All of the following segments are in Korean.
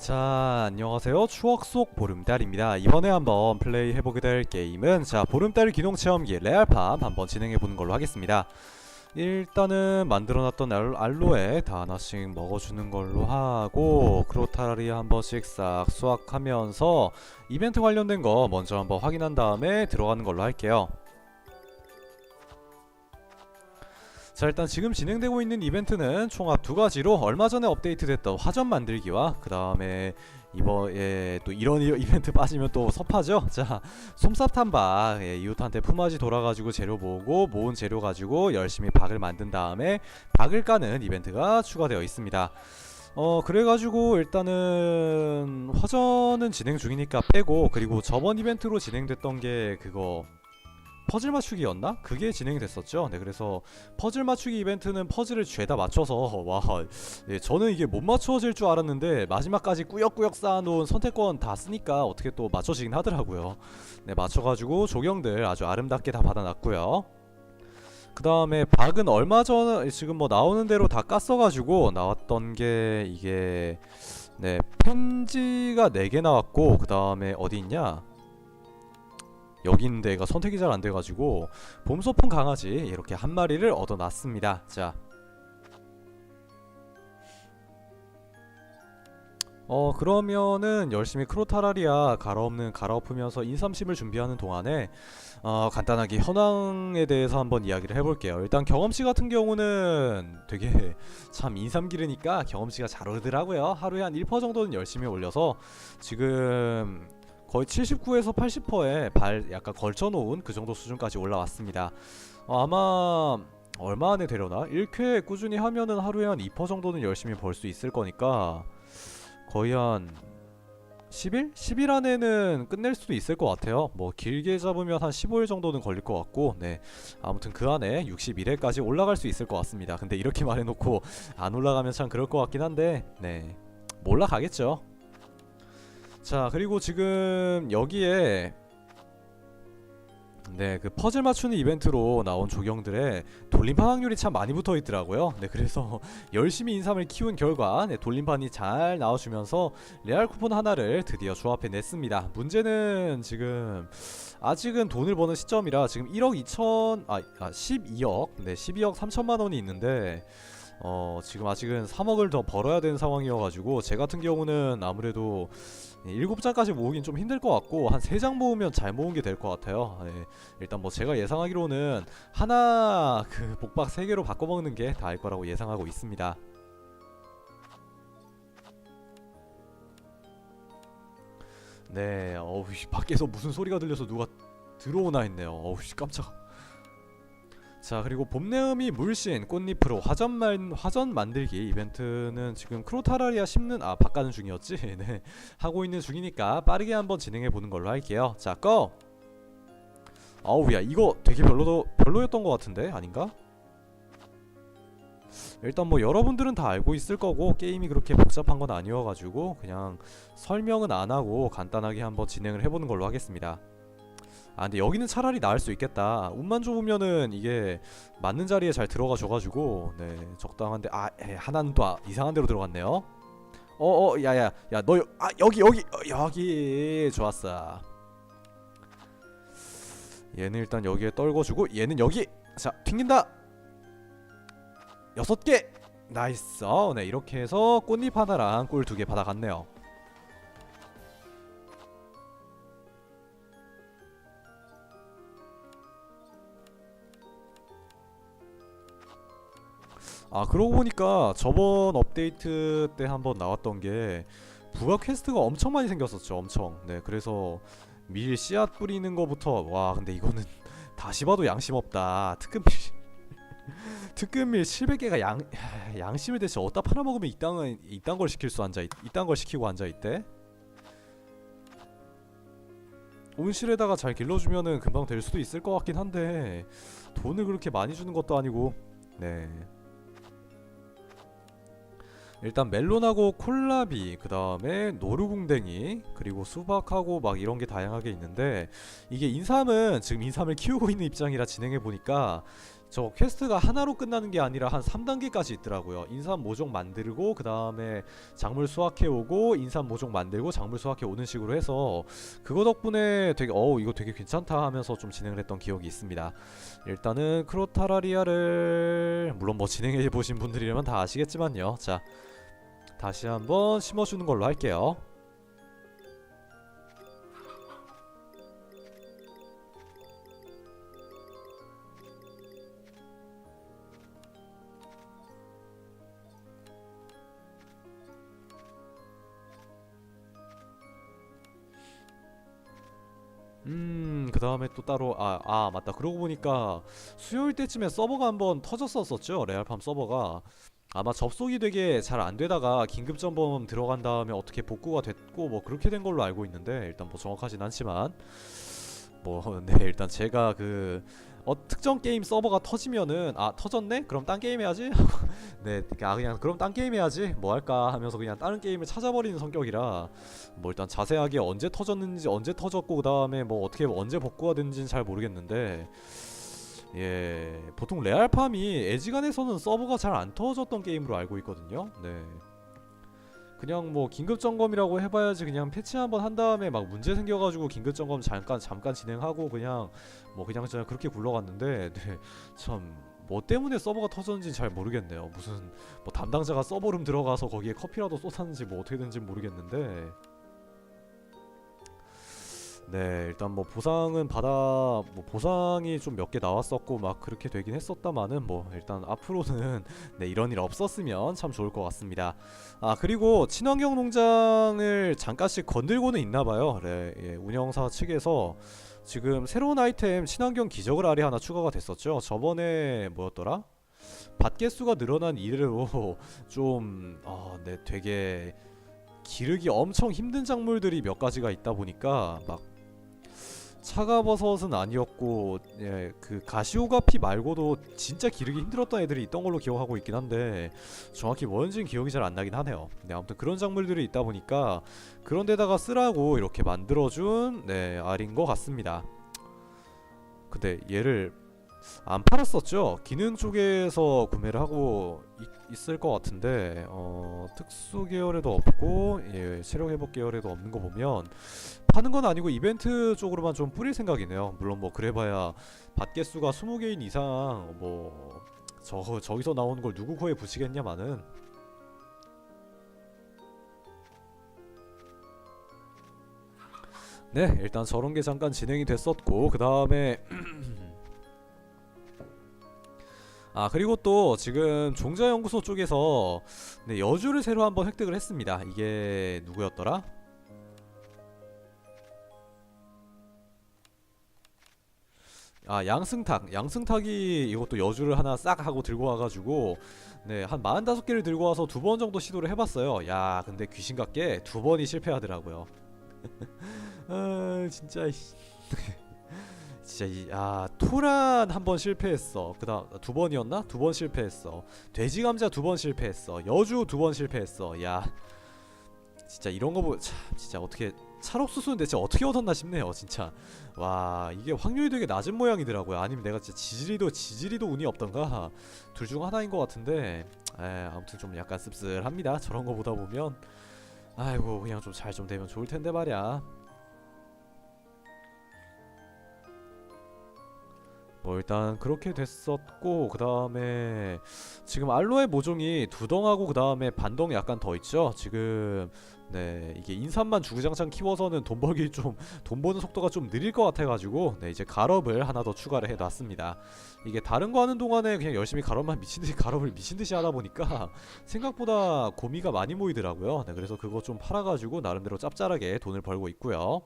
자, 안녕하세요. 추억 속 보름달입니다. 이번에 한번 플레이 해보게 될 게임은 자, 보름달 기동 체험기 레알팜 한번 진행해 보는 걸로 하겠습니다. 일단은 만들어놨던 알, 알로에 다 하나씩 먹어주는 걸로 하고 크로타리 한 번씩 싹 수확하면서 이벤트 관련된 거 먼저 한번 확인한 다음에 들어가는 걸로 할게요. 자 일단 지금 진행되고 있는 이벤트는 총두 가지로 얼마 전에 업데이트됐던 화전 만들기와 그 다음에 이번에 또 이런 이- 이벤트 빠지면 또 섭하죠. 자 솜삽 탐박 예, 이웃한테 품앗이 돌아가지고 재료 모으고 모은 재료 가지고 열심히 박을 만든 다음에 박을 까는 이벤트가 추가되어 있습니다. 어 그래가지고 일단은 화전은 진행 중이니까 빼고 그리고 저번 이벤트로 진행됐던 게 그거 퍼즐 맞추기였나? 그게 진행이 됐었죠. 네, 그래서 퍼즐 맞추기 이벤트는 퍼즐을 죄다 맞춰서 와, 예, 저는 이게 못 맞춰질 줄 알았는데 마지막까지 꾸역꾸역 쌓아놓은 선택권 다 쓰니까 어떻게 또 맞춰지긴 하더라고요. 네, 맞춰가지고 조경들 아주 아름답게 다 받아놨고요. 그 다음에 박은 얼마 전 지금 뭐 나오는 대로 다 깠어가지고 나왔던 게 이게 네 펜지가 4개 나왔고 그 다음에 어디 있냐? 여기 있는 데가 선택이 잘 안 돼가지고 봄소풍 강아지 이렇게 한 마리를 얻어놨습니다. 자. 어 그러면은 열심히 크로타라리아 갈아엎는 갈아엎으면서 인삼심을 준비하는 동안에 어 간단하게 현황에 대해서 한번 이야기를 해볼게요. 일단 경험치 같은 경우는 되게 참 인삼 기르니까 경험치가 잘 오르더라고요. 하루에 한 1% 정도는 열심히 올려서 지금 거의 79에서 80%에 발 약간 걸쳐놓은 그 정도 수준까지 올라왔습니다. 어, 아마 얼마 안에 되려나? 1회 꾸준히 하면은 하루에 한 2% 정도는 열심히 벌 수 있을 거니까 거의 한 10일? 10일 안에는 끝낼 수도 있을 것 같아요. 뭐 길게 잡으면 한 15일 정도는 걸릴 것 같고, 네. 아무튼 그 안에 61회까지 올라갈 수 있을 것 같습니다. 근데 이렇게 말해놓고 안 올라가면 참 그럴 것 같긴 한데, 네. 뭐 올라가겠죠. 자 그리고 지금 여기에 네 그 퍼즐 맞추는 이벤트로 나온 조경들의 돌림판 확률이 참 많이 붙어 있더라고요. 네 그래서 열심히 인삼을 키운 결과 네, 돌림판이 잘 나와주면서 레알 쿠폰 하나를 드디어 조합해 냈습니다. 문제는 지금 아직은 돈을 버는 시점이라 지금 1억 2천 아, 아 12억 네 12억 3천만 원이 있는데 어 지금 아직은 3억을 더 벌어야 되는 상황이어가지고 제 같은 경우는 아무래도 예, 일곱 장까지 모으긴 좀 힘들 것 같고 한세장 모으면 잘 모은 게 될 것 같아요. 예, 일단 뭐 제가 예상하기로는 하나 그 복박 세 개로 바꿔 먹는 게 다일 거라고 예상하고 있습니다. 네, 어우 씨, 밖에서 무슨 소리가 들려서 누가 들어오나 했네요. 어우 씨, 깜짝. 자 그리고 봄내음이 물씬 꽃잎으로 화전 만 화전 만들기 이벤트는 지금 크로타라리아 심는 아 바꿔는 중이었지? 네. 하고 있는 중이니까 빠르게 한번 진행해 보는 걸로 할게요. 자 고! 아우 야 이거 되게 별로도 별로였던 것 같은데? 아닌가? 일단 뭐 여러분들은 다 알고 있을 거고 게임이 그렇게 복잡한 건 아니어가지고 그냥 설명은 안 하고 간단하게 한번 진행을 해보는 걸로 하겠습니다 아 근데 여기는 차라리 나을 수 있겠다. 운만 좋으면은 이게 맞는 자리에 잘 들어가 줘가지고 네 적당한데 아 에, 하나는 또 아, 이상한 데로 들어갔네요. 어어 야야 야 너 아 여기 여기 어, 여기. 좋았어. 얘는 일단 여기에 떨궈주고 얘는 여기. 자 튕긴다. 여섯 개. 나이스. 어, 네 이렇게 해서 꽃잎 하나랑 꿀 두 개 받아갔네요 아 그러고 보니까 저번 업데이트 때 한번 나왔던 게 부가 퀘스트가 엄청 많이 생겼었죠 엄청. 네 그래서 밀 씨앗 뿌리는 거부터 와 근데 이거는 다시 봐도 양심 없다. 특급밀 특급밀 700개가 양 양심을 대체 어디다 팔아먹으면 이딴 이딴 걸 시킬 수 앉아 있, 이딴 걸 시키고 앉아 있대? 온실에다가 잘 길러주면은 금방 될 수도 있을 것 같긴 한데 돈을 그렇게 많이 주는 것도 아니고. 네 일단 멜론하고 콜라비 그 다음에 노루궁댕이 그리고 수박하고 막 이런 게 다양하게 있는데 이게 인삼은 지금 인삼을 키우고 있는 입장이라 진행해 보니까 저 퀘스트가 하나로 끝나는 게 아니라 한 3단계까지 있더라고요. 인삼 모종 만들고 그 다음에 작물 수확해 오고 인삼 모종 만들고 작물 수확해 오는 식으로 해서 그거 덕분에 되게 어 이거 되게 괜찮다 하면서 좀 진행을 했던 기억이 있습니다. 일단은 크로타라리아를 물론 뭐 진행해 보신 분들이라면 다 아시겠지만요. 자 다시 한번 심어주는 걸로 할게요. 음, 그 다음에 또 따로, 아, 아, 맞다. 그러고 보니까 수요일 때쯤에 서버가 한번 터졌었었죠. 레알팜 서버가. 아마 접속이 되게 잘 안 되다가 긴급 점검 들어간 다음에 어떻게 복구가 됐고 뭐 그렇게 된 걸로 알고 있는데 일단 뭐 정확하진 않지만 뭐 네 일단 제가 그 어, 특정 게임 서버가 터지면은 아 터졌네? 그럼 딴 게임 해야지. 네, 아 그냥 그럼 딴 게임 해야지. 뭐 할까 하면서 그냥 다른 게임을 찾아버리는 성격이라 뭐 일단 자세하게 언제 터졌는지 언제 터졌고 그 다음에 뭐 어떻게 언제 복구가 됐는지는 잘 모르겠는데 예 보통 레알팜이 에지간에서는 서버가 잘 안 터졌던 게임으로 알고 있거든요. 네. 그냥 뭐 긴급 점검이라고 해봐야지 그냥 패치 한번 한 다음에 막 문제 생겨가지고 긴급 점검 잠깐 잠깐 진행하고 그냥 뭐 그냥 저냥 그렇게 굴러갔는데 네, 참. 뭐 때문에 서버가 터졌는지 잘 모르겠네요. 무슨 뭐 담당자가 서버룸 들어가서 거기에 커피라도 쏟았는지 뭐 어떻게 된지 모르겠는데 네 일단 뭐 보상은 받아 뭐 보상이 좀 몇 개 나왔었고 막 그렇게 되긴 했었다마는 뭐 일단 앞으로는 네 이런 일 없었으면 참 좋을 것 같습니다. 아 그리고 친환경 농장을 잠깐씩 건들고는 있나봐요. 네 예, 운영사 측에서 지금 새로운 아이템 친환경 기적을 아래 하나 추가가 됐었죠. 저번에 뭐였더라? 밭 개수가 늘어난 이래로 좀아네 되게 기르기 엄청 힘든 작물들이 몇 가지가 있다 보니까 막 차가버섯은 아니었고 예, 그 가시오가피 말고도 진짜 기르기 힘들었던 애들이 있던 걸로 기억하고 있긴 한데 정확히 뭔지는 기억이 잘 안 나긴 하네요. 네, 아무튼 그런 작물들이 있다 보니까 그런 데다가 쓰라고 이렇게 만들어준 네, 알인 것 같습니다. 근데 얘를 안 팔았었죠. 기능 쪽에서 구매를 하고 있, 을것 같은데 어, 특수 계열에도 없고 예, 체력 회복 계열에도 없는 거 보면 파는 건 아니고 이벤트 쪽으로만 좀 뿌릴 생각이네요. 물론 뭐 그래봐야 밭 개수가 20개인 이상 뭐 저, 저기서 나오는 걸 누구 코에 붙이겠냐마는 네 일단 저런 게 잠깐 진행이 됐었고 그 다음에 아 그리고 또 지금 종자연구소 쪽에서 네, 여주를 새로 한번 획득을 했습니다. 이게 누구였더라? 아 양승탁 양승탁이 이것도 여주를 하나 싹 하고 들고 와가지고 네한 45개를 들고 와서 두 번 정도 시도를 해봤어요 야 근데 귀신 같게 두 번이 실패하더라고요 아 진짜. 진짜 이 아 토란 한 번 실패했어. 그다음 두 번이었나? 두 번 실패했어. 돼지 감자 두 번 실패했어. 여주 두 번 실패했어. 야 진짜 이런 거 보고 참 진짜 어떻게 찰옥수수는 대체 어떻게 얻었나 싶네요 진짜. 와 이게 확률이 되게 낮은 모양이더라고요. 아니면 내가 진짜 지지리도 지지리도 운이 없던가? 둘 중 하나인 것 같은데 에 아무튼 좀 약간 씁쓸합니다. 저런 거 보다 보면. 아이고 그냥 좀 잘좀 되면 좋을 텐데 말이야 뭐 일단 그렇게 됐었고 그 다음에 지금 알로에 모종이 두 덩하고 그 다음에 반덩이 약간 더 있죠? 지금 네 이게 인삼만 주구장창 키워서는 돈 벌기 좀 돈 버는 속도가 좀 느릴 것 같아가지고 네 이제 가럽을 하나 더 추가를 해놨습니다. 이게 다른 거 하는 동안에 그냥 열심히 가럽만 미친듯이 가럽을 미친듯이 하다 보니까 생각보다 고미가 많이 모이더라고요. 네 그래서 그거 좀 팔아가지고 나름대로 짭짤하게 돈을 벌고 있고요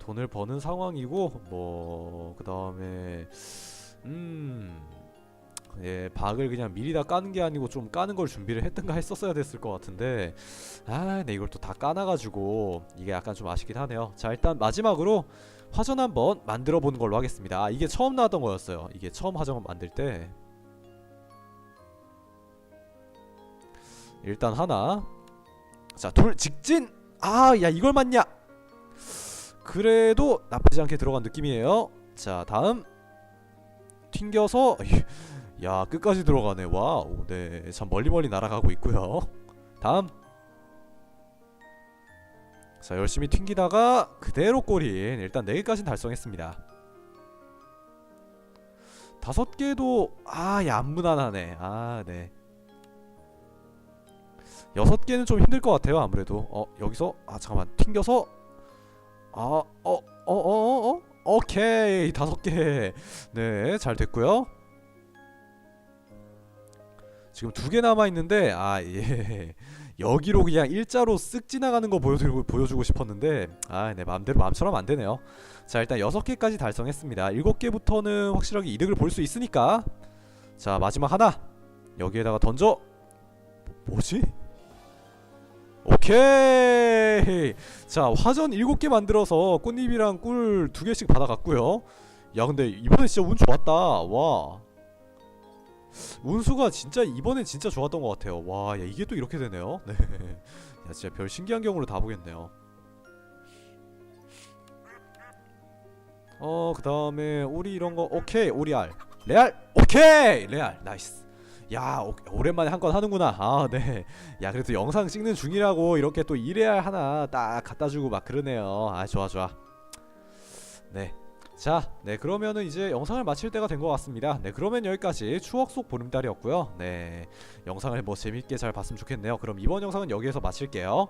돈을 버는 상황이고 뭐 그 다음에 음. 예, 박을 그냥 미리 다 까는 게 아니고 좀 까는 걸 준비를 했던가 했었어야 됐을 것 같은데 아, 네 이걸 또 다 까놔가지고 이게 약간 좀 아쉽긴 하네요. 자, 일단 마지막으로 화전 한번 만들어 보는 걸로 하겠습니다. 아, 이게 처음 나왔던 거였어요. 이게 처음 화전 만들 때 일단 하나 자, 돌 직진 아, 야 이걸 맞냐? 그래도 나쁘지 않게 들어간 느낌이에요. 자 다음. 튕겨서 야 끝까지 들어가네. 와우. 네참 멀리 멀리 날아가고 있고요. 다음. 자 열심히 튕기다가 그대로 골인 일단 4개까지는 달성했습니다. 다섯 개도 아 얌무난하네. 아네. 여섯 개는 좀 힘들 것 같아요 아무래도. 어 여기서 아 잠깐만. 튕겨서 아, 아어어 어 어? 오케이. 다섯 개 네 잘 됐고요. 지금 두 개 남아 있는데 아 예. 여기로 그냥 일자로 쓱 지나가는 거 보여주고 보여주고 싶었는데 아 네 마음대로 마음처럼 안 되네요. 자 일단 여섯 개까지 달성했습니다. 일곱 개부터는 확실하게 이득을 볼 수 있으니까. 자 마지막 하나. 여기에다가 던져. 뭐지? 오케이. 자 화전 7개 만들어서 꽃잎이랑 꿀 2개씩 받아갔고요. 야 근데 이번에 진짜 운 좋았다. 와. 운수가 진짜 이번엔 진짜 좋았던 것 같아요. 와 야, 이게 또 이렇게 되네요. 네. 야 진짜 별 신기한 경우를 다 보겠네요. 어 그 다음에 오리 이런 거 오케이 오리 알. 레알. 오케이! 레알. 나이스 야 오, 오랜만에 한 건 하는구나 아네야 그래도 영상 찍는 중이라고 이렇게 또 이레알 하나 딱 갖다 주고 막 그러네요 아 좋아 좋아 네 자, 네 그러면은 이제 영상을 마칠 때가 된 것 같습니다. 네 그러면 여기까지 추억 속 보름달이었고요. 네 영상을 뭐 재밌게 잘 봤으면 좋겠네요. 그럼 이번 영상은 여기에서 마칠게요.